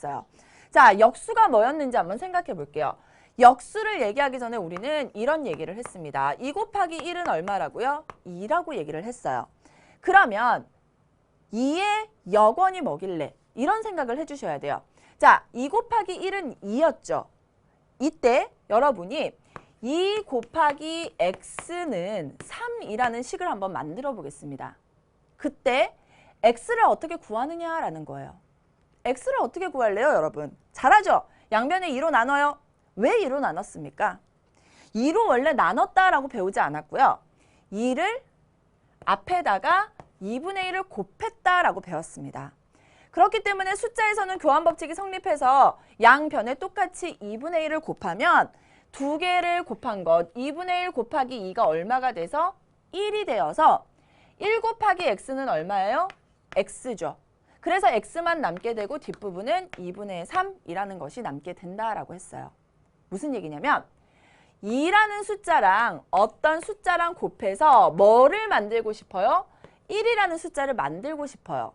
했어요. 자, 역수가 뭐였는지 한번 생각해 볼게요. 역수를 얘기하기 전에 우리는 이런 얘기를 했습니다. 2 곱하기 1은 얼마라고요? 2라고 얘기를 했어요. 그러면 2의 역원이 뭐길래? 이런 생각을 해주셔야 돼요. 자, 2 곱하기 1은 2였죠. 이때 여러분이 2 곱하기 x는 3이라는 식을 한번 만들어 보겠습니다. 그때 x를 어떻게 구하느냐라는 거예요. X를 어떻게 구할래요, 여러분? 잘하죠? 양변에 2로 나눠요. 왜 2로 나눴습니까? 2로 원래 나눴다라고 배우지 않았고요. 2를 앞에다가 2분의 1을 곱했다라고 배웠습니다. 그렇기 때문에 숫자에서는 교환 법칙이 성립해서 양변에 똑같이 2분의 1을 곱하면 두 개를 곱한 것 2분의 1 곱하기 2가 얼마가 돼서 1이 되어서 1 곱하기 x는 얼마예요? x죠. 그래서 x만 남게 되고 뒷부분은 2분의 3이라는 것이 남게 된다라고 했어요. 무슨 얘기냐면 2라는 숫자랑 어떤 숫자랑 곱해서 뭐를 만들고 싶어요? 1이라는 숫자를 만들고 싶어요.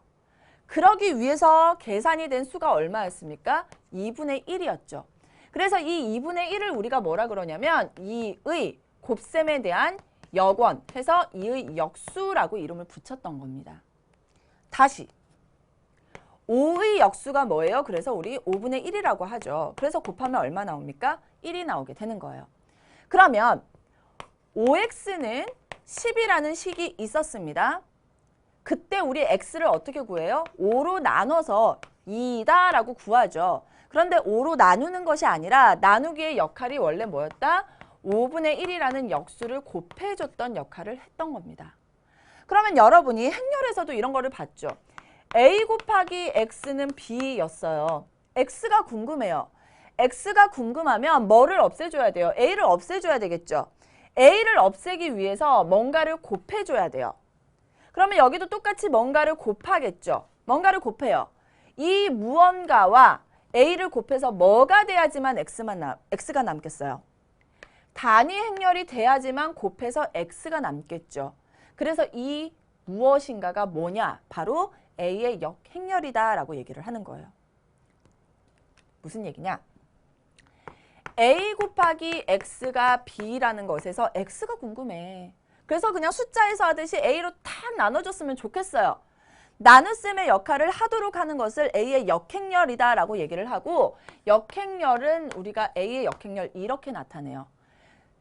그러기 위해서 계산이 된 수가 얼마였습니까? 2분의 1이었죠. 그래서 이 2분의 1을 우리가 뭐라 그러냐면 2의 곱셈에 대한 역원 해서 2의 역수라고 이름을 붙였던 겁니다. 다시 5의 역수가 뭐예요? 그래서 우리 5분의 1이라고 하죠. 그래서 곱하면 얼마 나옵니까? 1이 나오게 되는 거예요. 그러면 5x는 10이라는 식이 있었습니다. 그때 우리 x를 어떻게 구해요? 5로 나눠서 2다라고 구하죠. 그런데 5로 나누는 것이 아니라 나누기의 역할이 원래 뭐였다? 5분의 1이라는 역수를 곱해줬던 역할을 했던 겁니다. 그러면 여러분이 행렬에서도 이런 거를 봤죠. A 곱하기 x는 b였어요. x가 궁금해요. x가 궁금하면 뭐를 없애줘야 돼요? a를 없애줘야 되겠죠. a를 없애기 위해서 뭔가를 곱해줘야 돼요. 그러면 여기도 똑같이 뭔가를 곱하겠죠. 뭔가를 곱해요. 이 무언가와 a를 곱해서 뭐가 돼야지만 x만 남, x가 남겠어요. 단위 행렬이 돼야지만 곱해서 x가 남겠죠. 그래서 이 무엇인가가 뭐냐? 바로 a의 역행렬이다라고 얘기를 하는 거예요. 무슨 얘기냐? a 곱하기 x가 b라는 것에서 x가 궁금해. 그래서 그냥 숫자에서 하듯이 a로 탁 나눠줬으면 좋겠어요. 나눗셈의 역할을 하도록 하는 것을 a의 역행렬이다라고 얘기를 하고 역행렬은 우리가 a의 역행렬 이렇게 나타내요.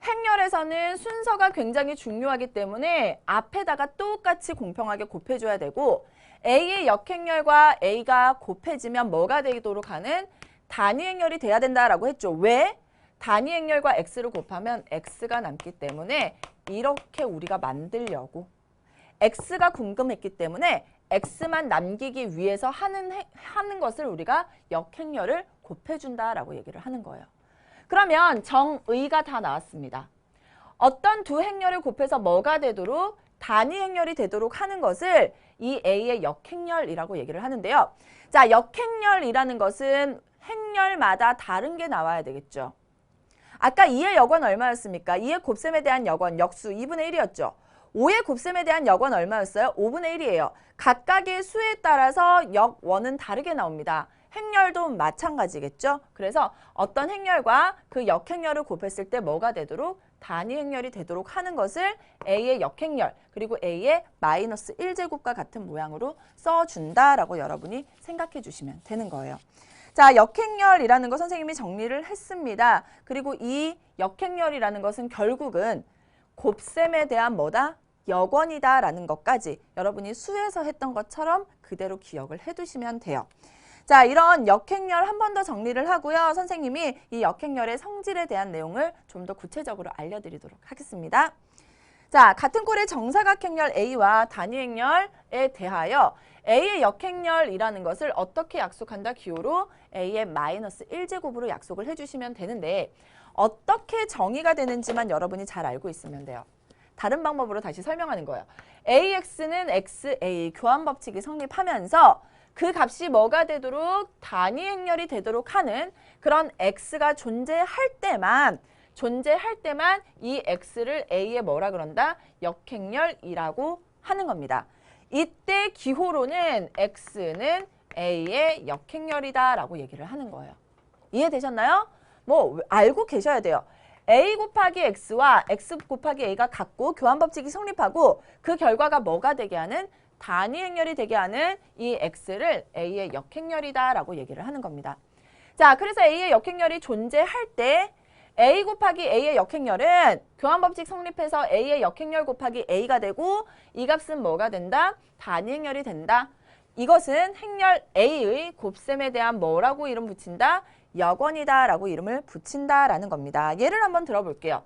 행렬에서는 순서가 굉장히 중요하기 때문에 앞에다가 똑같이 공평하게 곱해줘야 되고 a의 역행렬과 a가 곱해지면 뭐가 되도록 하는 단위 행렬이 돼야 된다라고 했죠. 왜? 단위 행렬과 x를 곱하면 x가 남기 때문에 이렇게 우리가 만들려고 x가 궁금했기 때문에 x만 남기기 위해서 하는 해- 하는 것을 우리가 역행렬을 곱해준다라고 얘기를 하는 거예요. 그러면 정의가 다 나왔습니다. 어떤 두 행렬을 곱해서 뭐가 되도록 단위 행렬이 되도록 하는 것을 이 A의 역행렬이라고 얘기를 하는데요. 자, 역행렬이라는 것은 행렬마다 다른 게 나와야 되겠죠. 아까 2의 역원 얼마였습니까? 2의 곱셈에 대한 역원 역수 2분의 1이었죠. 5의 곱셈에 대한 역원 얼마였어요? 5분의 1이에요. 각각의 수에 따라서 역원은 다르게 나옵니다. 행렬도 마찬가지겠죠. 그래서 어떤 행렬과 그 역행렬을 곱했을 때 뭐가 되도록 단위 행렬이 되도록 하는 것을 A의 역행렬 그리고 A의 마이너스 1제곱과 같은 모양으로 써준다라고 여러분이 생각해 주시면 되는 거예요. 자, 역행렬이라는 거 선생님이 정리를 했습니다. 그리고 이 역행렬이라는 것은 결국은 곱셈에 대한 뭐다? 역원이다라는 것까지 여러분이 수에서 했던 것처럼 그대로 기억을 해두시면 돼요. 자, 이런 역행렬 한 번 더 정리를 하고요. 선생님이 이 역행렬의 성질에 대한 내용을 좀 더 구체적으로 알려드리도록 하겠습니다. 자, 같은 꼴의 정사각행렬 A와 단위행렬에 대하여 A의 역행렬이라는 것을 어떻게 약속한다? 기호로 A의 마이너스 1제곱으로 약속을 해주시면 되는데 어떻게 정의가 되는지만 여러분이 잘 알고 있으면 돼요. 다른 방법으로 다시 설명하는 거예요. AX는 XA 교환 법칙이 성립하면서 그 값이 뭐가 되도록 단위 행렬이 되도록 하는 그런 X가 존재할 때만 존재할 때만 이 X를 A에 뭐라 그런다? 역행렬이라고 하는 겁니다. 이때 기호로는 X는 A의 역행렬이다라고 얘기를 하는 거예요. 이해되셨나요? 뭐 알고 계셔야 돼요. A 곱하기 X와 X 곱하기 A가 같고 교환 법칙이 성립하고 그 결과가 뭐가 되게 하는 단위 행렬이 되게 하는 이 X를 A의 역행렬이다라고 얘기를 하는 겁니다. 자, 그래서 A의 역행렬이 존재할 때 A 곱하기 A의 역행렬은 교환 법칙 성립해서 A의 역행렬 곱하기 A가 되고 이 값은 뭐가 된다? 단위 행렬이 된다. 이것은 행렬 A의 곱셈에 대한 뭐라고 이름 붙인다? 역원이다 라고 이름을 붙인다라는 겁니다. 예를 한번 들어볼게요.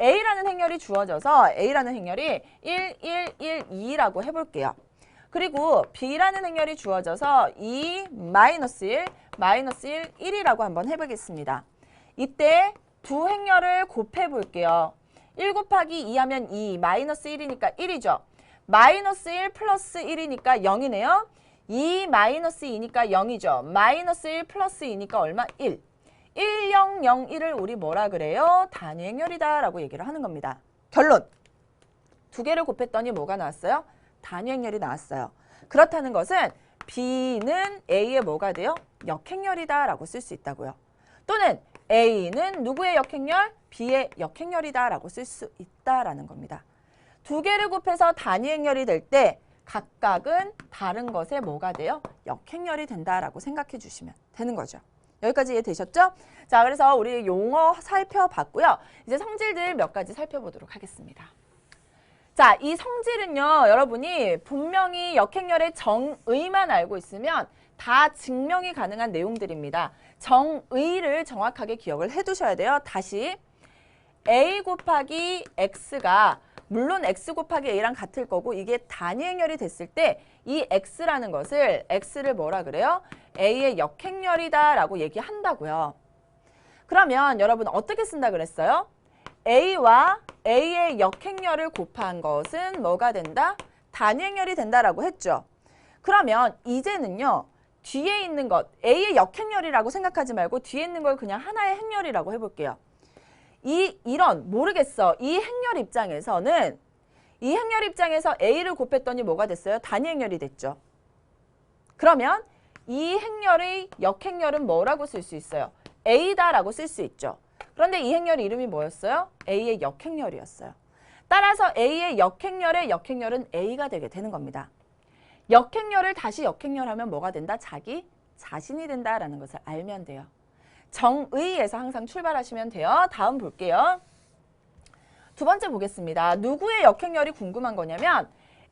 A라는 행렬이 주어져서 A라는 행렬이 1, 1, 1, 2라고 해볼게요. 그리고 B라는 행렬이 주어져서 2, 마이너스 1, 마이너스 1, 1이라고 한번 해보겠습니다. 이때 두 행렬을 곱해볼게요. 1 곱하기 2 하면 2, 마이너스 1이니까 1이죠. 마이너스 1 플러스 1이니까 0이네요. 2 마이너스 2니까 0이죠. 마이너스 1 플러스 2니까 얼마? 1. 1, 0, 0, 1을 우리 뭐라 그래요? 단위 행렬이다 라고 얘기를 하는 겁니다. 결론! 두 개를 곱했더니 뭐가 나왔어요? 단위 행렬이 나왔어요. 그렇다는 것은 B는 A의 뭐가 돼요? 역행렬이다 라고 쓸 수 있다고요. 또는 A는 누구의 역행렬? B의 역행렬이다 라고 쓸 수 있다라는 겁니다. 두 개를 곱해서 단위 행렬이 될 때 각각은 다른 것에 뭐가 돼요? 역행렬이 된다라고 생각해 주시면 되는 거죠. 여기까지 이해되셨죠? 자, 그래서 우리 용어 살펴봤고요. 이제 성질들 몇 가지 살펴보도록 하겠습니다. 자, 이 성질은요, 여러분이 분명히 역행렬의 정의만 알고 있으면 다 증명이 가능한 내용들입니다. 정의를 정확하게 기억을 해 두셔야 돼요. 다시 a 곱하기 x가 물론 x 곱하기 a랑 같을 거고 이게 단위 행렬이 됐을 때 이 x라는 것을 x를 뭐라 그래요? a의 역행렬이다 라고 얘기한다고요. 그러면 여러분 어떻게 쓴다 그랬어요? A와 a의 역행렬을 곱한 것은 뭐가 된다? 단위 행렬이 된다라고 했죠. 그러면 이제는요. 뒤에 있는 것 a의 역행렬이라고 생각하지 말고 뒤에 있는 걸 그냥 하나의 행렬이라고 해볼게요. 이 이런 모르겠어. 이 행렬 입장에서는 이 행렬 입장에서 a를 곱했더니 뭐가 됐어요? 단위 행렬이 됐죠. 그러면 이 행렬의 역행렬은 뭐라고 쓸 수 있어요? a다라고 쓸 수 있죠. 그런데 이 행렬 이름이 뭐였어요? a의 역행렬이었어요. 따라서 a의 역행렬의 역행렬은 a가 되게 되는 겁니다. 역행렬을 다시 역행렬하면 뭐가 된다? 자기 자신이 된다라는 것을 알면 돼요. 정의에서 항상 출발하시면 돼요. 다음 볼게요. 두 번째 보겠습니다. 누구의 역행렬이 궁금한 거냐면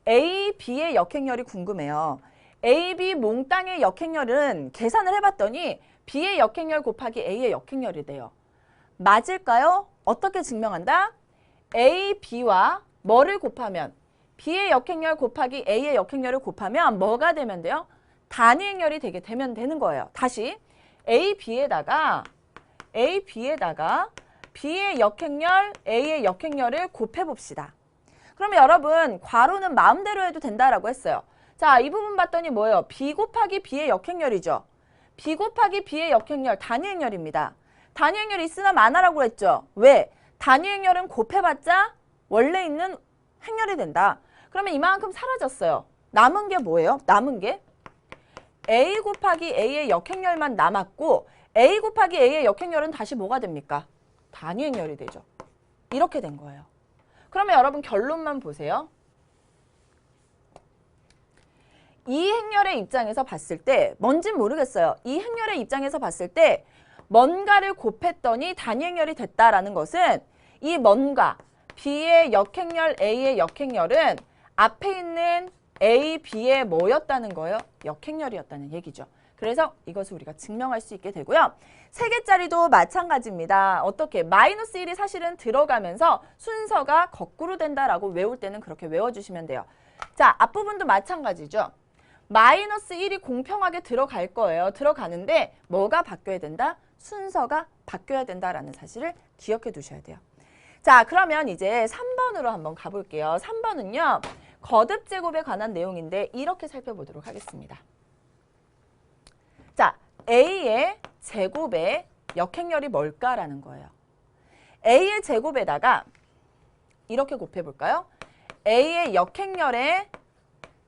A, B의 역행렬이 궁금해요. A, B 몽땅의 역행렬은 계산을 해봤더니 B의 역행렬 곱하기 A의 역행렬이 돼요. 맞을까요? 어떻게 증명한다? A, B와 뭐를 곱하면 B의 역행렬 곱하기 A의 역행렬을 곱하면 뭐가 되면 돼요? 단위 행렬이 되게 되면 되는 거예요. 다시 A, B에다가 A, B에다가 B의 역행렬, A의 역행렬을 곱해봅시다. 그러면 여러분 괄호는 마음대로 해도 된다라고 했어요. 자, 이 부분 봤더니 뭐예요? B 곱하기 B의 역행렬이죠. B 곱하기 B의 역행렬 단위 행렬입니다. 단위 행렬이 있으나 마나라고 했죠. 왜? 단위 행렬은 곱해봤자 원래 있는 행렬이 된다. 그러면 이만큼 사라졌어요. 남은 게 뭐예요? 남은 게 A 곱하기 A의 역행렬만 남았고 A 곱하기 A의 역행렬은 다시 뭐가 됩니까? 단위 행렬이 되죠. 이렇게 된 거예요. 그러면 여러분 결론만 보세요. 이 행렬의 입장에서 봤을 때 뭔진 모르겠어요. 이 행렬의 입장에서 봤을 때 뭔가를 곱했더니 단위 행렬이 됐다라는 것은 이 뭔가 B의 역행렬 A의 역행렬은 앞에 있는 A, B의 뭐였다는 거예요? 역행렬이었다는 얘기죠. 그래서 이것을 우리가 증명할 수 있게 되고요. 세 개짜리도 마찬가지입니다. 어떻게? 마이너스 1이 사실은 들어가면서 순서가 거꾸로 된다라고 외울 때는 그렇게 외워주시면 돼요. 자, 앞부분도 마찬가지죠. 마이너스 1이 공평하게 들어갈 거예요. 들어가는데 뭐가 바뀌어야 된다? 순서가 바뀌어야 된다라는 사실을 기억해 두셔야 돼요. 자, 그러면 이제 3번으로 한번 가볼게요. 3번은요. 거듭 제곱에 관한 내용인데 이렇게 살펴보도록 하겠습니다. 자, A의 제곱의 역행렬이 뭘까라는 거예요. A의 제곱에다가 이렇게 곱해볼까요? A의 역행렬의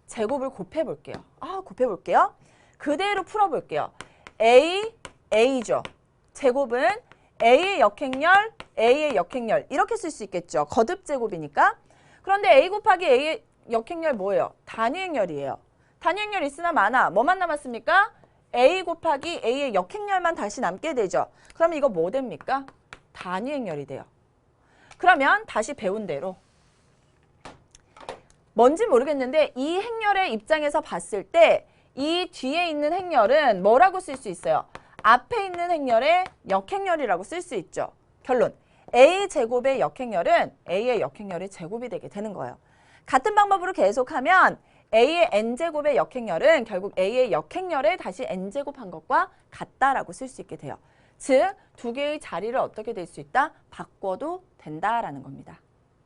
제곱을 곱해볼게요. 아, 곱해볼게요. 그대로 풀어볼게요. A, A죠. 제곱은 A의 역행렬, A의 역행렬 이렇게 쓸 수 있겠죠. 거듭 제곱이니까. 그런데 A 곱하기 A의 역행렬 뭐예요? 단위행렬이에요. 단위행렬 있으나 마나 뭐만 남았습니까? A 곱하기 A의 역행렬만 다시 남게 되죠. 그럼 이거 뭐 됩니까? 단위행렬이 돼요. 그러면 다시 배운 대로 뭔지 모르겠는데 이 행렬의 입장에서 봤을 때 이 뒤에 있는 행렬은 뭐라고 쓸 수 있어요? 앞에 있는 행렬의 역행렬이라고 쓸 수 있죠. 결론 A 제곱의 역행렬은 A의 역행렬의 제곱이 되게 되는 거예요. 같은 방법으로 계속하면 A의 n제곱의 역행렬은 결국 A의 역행렬을 다시 n제곱한 것과 같다라고 쓸 수 있게 돼요. 즉, 두 개의 자리를 어떻게 될 수 있다? 바꿔도 된다라는 겁니다.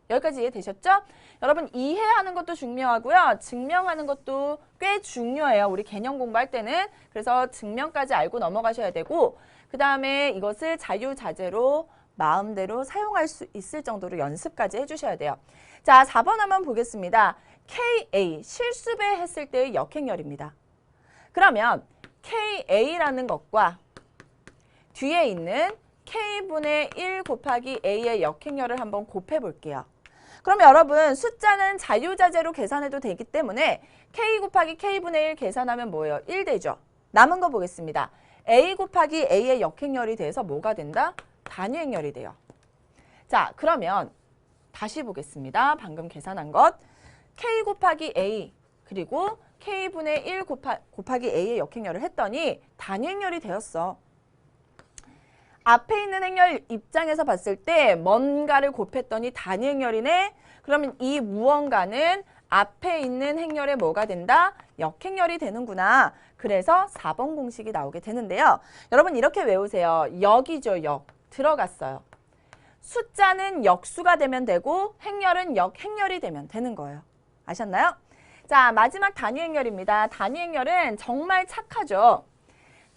여기까지 이해되셨죠? 여러분 이해하는 것도 중요하고요. 증명하는 것도 꽤 중요해요. 우리 개념 공부할 때는. 그래서 증명까지 알고 넘어가셔야 되고 그 다음에 이것을 자유자재로 마음대로 사용할 수 있을 정도로 연습까지 해주셔야 돼요. 자, 4번 한번 보겠습니다. KA, 실수배 했을 때의 역행렬입니다. 그러면 KA라는 것과 뒤에 있는 K분의 1 곱하기 A의 역행렬을 한번 곱해 볼게요. 그럼 여러분 숫자는 자유자재로 계산해도 되기 때문에 K 곱하기 K분의 1 계산하면 뭐예요? 1 되죠. 남은 거 보겠습니다. A 곱하기 A의 역행렬이 돼서 뭐가 된다? 단위행렬이 돼요. 자 그러면 다시 보겠습니다. 방금 계산한 것. K 곱하기 A 그리고 K분의 1 곱하, 곱하기 A의 역행렬을 했더니 단위행렬이 되었어. 앞에 있는 행렬 입장에서 봤을 때 뭔가를 곱했더니 단위행렬이네. 그러면 이 무언가는 앞에 있는 행렬에 뭐가 된다? 역행렬이 되는구나. 그래서 4번 공식이 나오게 되는데요. 여러분 이렇게 외우세요. 역이죠, 역. 들어갔어요. 숫자는 역수가 되면 되고 행렬은 역행렬이 되면 되는 거예요. 아셨나요? 자, 마지막 단위행렬입니다. 단위행렬은 정말 착하죠.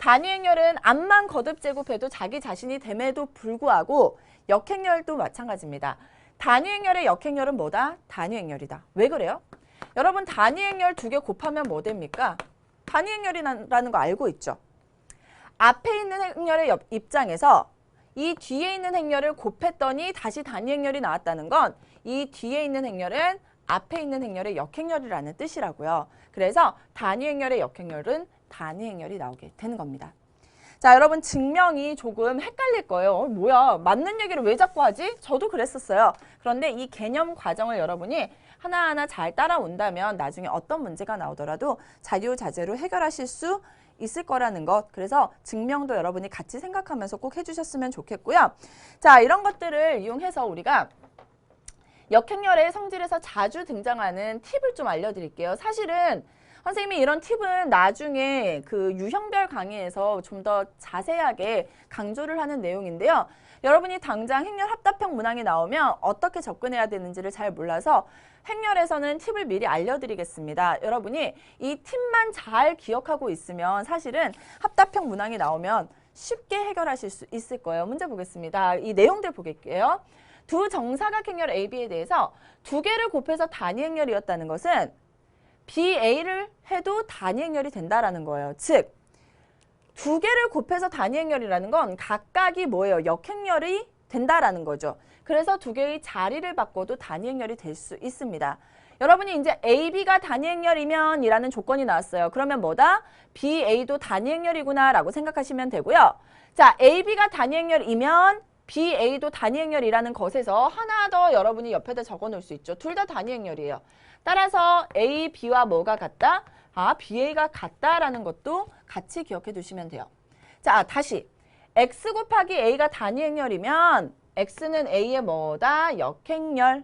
단위행렬은 앞만 거듭 제곱해도 자기 자신이 됨에도 불구하고 역행렬도 마찬가지입니다. 단위행렬의 역행렬은 뭐다? 단위행렬이다. 왜 그래요? 여러분 단위행렬 두 개 곱하면 뭐 됩니까? 단위행렬이라는 거 알고 있죠? 앞에 있는 행렬의 옆- 입장에서 이 뒤에 있는 행렬을 곱했더니 다시 단위행렬이 나왔다는 건 이 뒤에 있는 행렬은 앞에 있는 행렬의 역행렬이라는 뜻이라고요. 그래서 단위행렬의 역행렬은 단위행렬이 나오게 되는 겁니다. 자, 여러분 증명이 조금 헷갈릴 거예요. 어, 뭐야, 맞는 얘기를 왜 자꾸 하지? 저도 그랬었어요. 그런데 이 개념 과정을 여러분이 하나하나 잘 따라온다면 나중에 어떤 문제가 나오더라도 자유자재로 해결하실 수 있을 거라는 것. 그래서 증명도 여러분이 같이 생각하면서 꼭 해주셨으면 좋겠고요. 자, 이런 것들을 이용해서 우리가 역행렬의 성질에서 자주 등장하는 팁을 좀 알려드릴게요. 사실은 선생님이 이런 팁은 나중에 그 유형별 강의에서 좀 더 자세하게 강조를 하는 내용인데요. 여러분이 당장 행렬 합답형 문항이 나오면 어떻게 접근해야 되는지를 잘 몰라서 행렬에서는 팁을 미리 알려드리겠습니다. 여러분이 이 팁만 잘 기억하고 있으면 사실은 합답형 문항이 나오면 쉽게 해결하실 수 있을 거예요. 문제 보겠습니다. 이 내용들 보겠게요. 두 정사각행렬 AB에 대해서 두 개를 곱해서 단위행렬이었다는 것은 BA를 해도 단위행렬이 된다라는 거예요. 즉, 두 개를 곱해서 단위행렬이라는 건 각각이 뭐예요? 역행렬이 된다라는 거죠. 그래서 두 개의 자리를 바꿔도 단위행렬이 될 수 있습니다. 여러분이 이제 AB가 단위행렬이면 이라는 조건이 나왔어요. 그러면 뭐다? BA도 단위행렬이구나 라고 생각하시면 되고요. 자, AB가 단위행렬이면 BA도 단위행렬이라는 것에서 하나 더 여러분이 옆에다 적어 놓을 수 있죠. 둘 다 단위행렬이에요. 따라서 A, B와 뭐가 같다? 아, BA가 같다라는 것도 같이 기억해 두시면 돼요. 자, 다시. X 곱하기 A가 단위행렬이면 X는 A의 뭐다? 역행렬.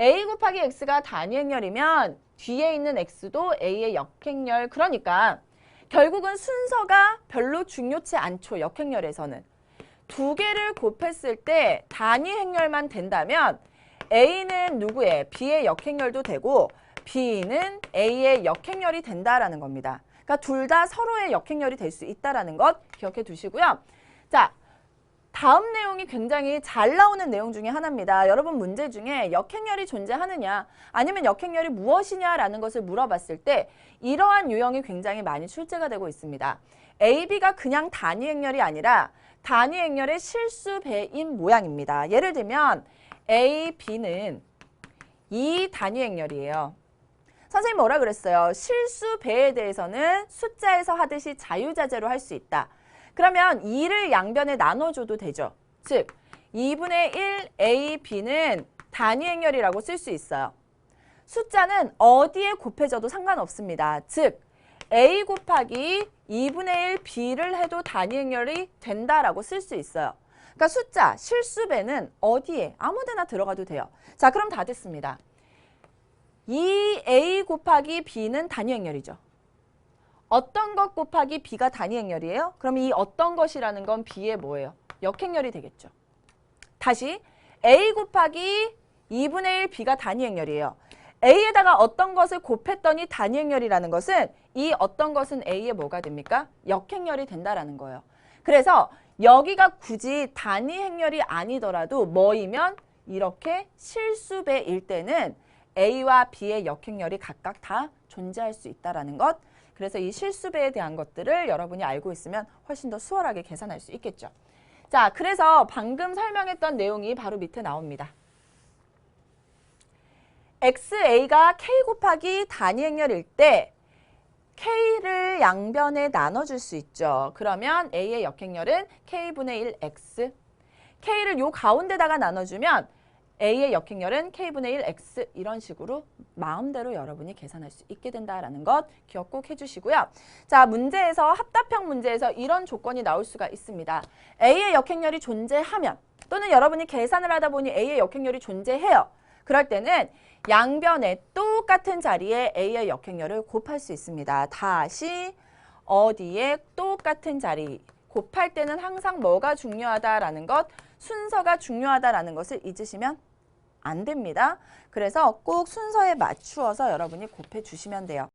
A 곱하기 X가 단위행렬이면 뒤에 있는 X도 A의 역행렬. 그러니까 결국은 순서가 별로 중요치 않죠. 역행렬에서는. 두 개를 곱했을 때 단위 행렬만 된다면 A는 누구의? B의 역행렬도 되고 B는 A의 역행렬이 된다라는 겁니다. 그러니까 둘 다 서로의 역행렬이 될 수 있다라는 것 기억해 두시고요. 자, 다음 내용이 굉장히 잘 나오는 내용 중에 하나입니다. 여러분 문제 중에 역행렬이 존재하느냐 아니면 역행렬이 무엇이냐라는 것을 물어봤을 때 이러한 유형이 굉장히 많이 출제가 되고 있습니다. A, B가 그냥 단위 행렬이 아니라 단위 행렬의 실수 배인 모양입니다. 예를 들면 A, B는 이 단위 행렬이에요. 선생님 뭐라 그랬어요? 실수 배에 대해서는 숫자에서 하듯이 자유자재로 할 수 있다. 그러면 2를 양변에 나눠줘도 되죠. 즉 2분의 1 A, B는 단위 행렬이라고 쓸 수 있어요. 숫자는 어디에 곱해져도 상관없습니다. 즉 A 곱하기 2분의 1 B를 해도 단위 행렬이 된다라고 쓸 수 있어요. 그러니까 숫자 실수배는 어디에 아무데나 들어가도 돼요. 자 그럼 다 됐습니다. 2A 곱하기 B는 단위 행렬이죠. 어떤 것 곱하기 B가 단위 행렬이에요? 그럼 이 어떤 것이라는 건 B의 뭐예요? 역행렬이 되겠죠. 다시 A 곱하기 2분의 1 B가 단위 행렬이에요. A에다가 어떤 것을 곱했더니 단위 행렬이라는 것은 이 어떤 것은 A의 뭐가 됩니까? 역행렬이 된다라는 거예요. 그래서 여기가 굳이 단위 행렬이 아니더라도 뭐이면 이렇게 실수배일 때는 A와 B의 역행렬이 각각 다 존재할 수 있다라는 것. 그래서 이 실수배에 대한 것들을 여러분이 알고 있으면 훨씬 더 수월하게 계산할 수 있겠죠. 자, 그래서 방금 설명했던 내용이 바로 밑에 나옵니다. XA가 K 곱하기 단위 행렬일 때 K를 양변에 나눠줄 수 있죠. 그러면 A의 역행렬은 K분의 1 X. K를 요 가운데다가 나눠주면 A의 역행렬은 K분의 1 X 이런 식으로 마음대로 여러분이 계산할 수 있게 된다라는 것 기억 꼭 해주시고요. 자, 문제에서 합답형 문제에서 이런 조건이 나올 수가 있습니다. A의 역행렬이 존재하면 또는 여러분이 계산을 하다 보니 A의 역행렬이 존재해요. 그럴 때는 양변에 똑같은 자리에 A의 역행렬을 곱할 수 있습니다. 다시 어디에 똑같은 자리 곱할 때는 항상 뭐가 중요하다라는 것 순서가 중요하다라는 것을 잊으시면 안 됩니다. 그래서 꼭 순서에 맞추어서 여러분이 곱해 주시면 돼요.